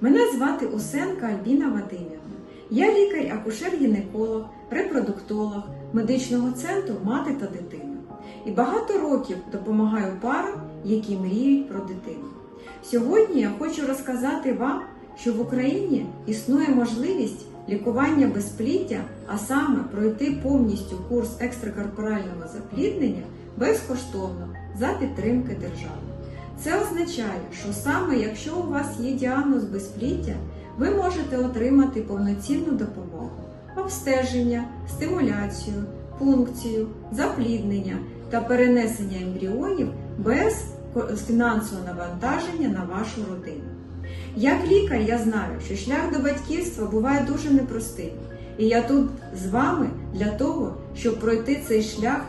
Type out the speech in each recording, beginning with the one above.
Мене звати Усенка Альбіна Вадимівна. Я лікар-акушер-гінеколог, репродуктолог медичного центру Мати та дитина. І багато років допомагаю парам, які мріють про дитину. Сьогодні я хочу розказати вам, що в Україні існує можливість лікування безпліддя, а саме пройти повністю курс екстракорпорального запліднення безкоштовно за підтримки держави. Це означає, що саме якщо у вас є діагноз безпліддя, ви можете отримати повноцінну допомогу, обстеження, стимуляцію, пункцію, запліднення та перенесення ембріонів без фінансового навантаження на вашу родину. Як лікар я знаю, що шлях до батьківства буває дуже непростим, і я тут з вами для того, щоб пройти цей шлях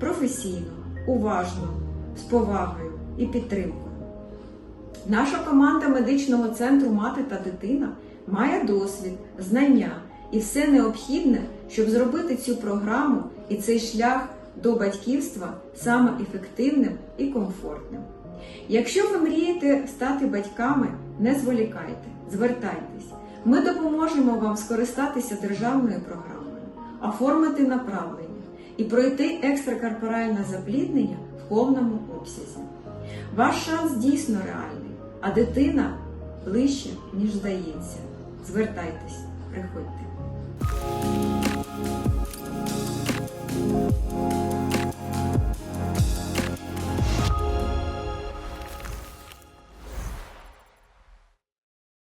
професійно, уважно, з повагою і підтримкою. Наша команда медичного центру Мати та дитина має досвід, знання і все необхідне, щоб зробити цю програму і цей шлях до батьківства саме ефективним і комфортним. Якщо ви мрієте стати батьками, не зволікайте, звертайтесь. Ми допоможемо вам скористатися державною програмою, оформити направлення і пройти екстракорпоральне запліднення в повному обсязі. Ваш шанс дійсно реальний, а дитина ближче, ніж здається. Звертайтесь, приходьте.